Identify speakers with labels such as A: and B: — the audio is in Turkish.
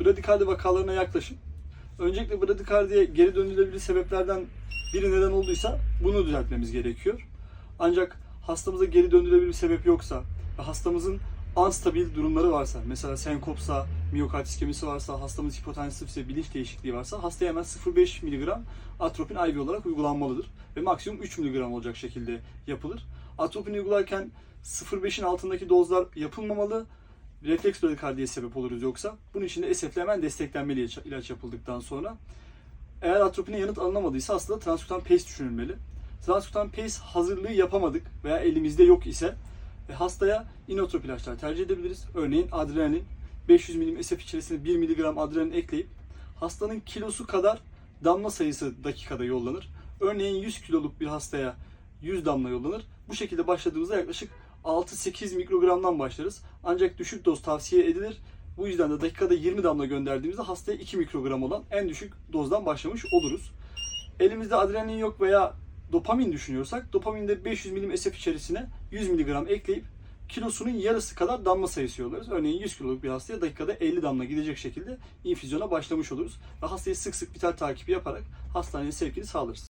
A: bradikardi vakalarına yaklaşım. Öncelikle bradikardiye geri dönülebilir sebeplerden biri neden olduysa bunu düzeltmemiz gerekiyor. Ancak hastamıza geri döndürülebilir bir sebep yoksa ve hastamızın anstabil durumları varsa, mesela senkopsa, miyokard iskemisi varsa, hastamız hipotensifse, bilinç değişikliği varsa hastaya hemen 0,5 mg atropin IV olarak uygulanmalıdır. Ve maksimum 3 mg olacak şekilde yapılır. Atropin uygularken 0,5'in altındaki dozlar yapılmamalı. Refleks bradikardiye sebep oluruz yoksa. Bunun için de ESEF'le hemen desteklenmeli ilaç- yapıldıktan sonra. Eğer atropine yanıt alınamadıysa hastada transkutan pace düşünülmeli. Transkutan pace hazırlığı yapamadık veya elimizde yok ise e, hastaya inotrop ilaçlar tercih edebiliriz. Örneğin adrenalin 500 milim SF içerisine 1 mg adrenalin ekleyip hastanın kilosu kadar damla sayısı dakikada yollanır. Örneğin 100 kiloluk bir hastaya 100 damla yollanır. Bu şekilde başladığımızda yaklaşık 6-8 mikrogramdan başlarız. Ancak düşük doz tavsiye edilir. Bu yüzden de dakikada 20 damla gönderdiğimizde hastaya 2 mikrogram olan en düşük dozdan başlamış oluruz. Elimizde adrenalin yok veya dopamin düşünüyorsak dopaminde 500 milim SF içerisine 100 miligram ekleyip kilosunun yarısı kadar damla sayısı yollarız. Örneğin 100 kiloluk bir hastaya dakikada 50 damla gidecek şekilde infüzyona başlamış oluruz. Ve hastayı sık sık vital takibi yaparak hastaneye sevkini sağlarız.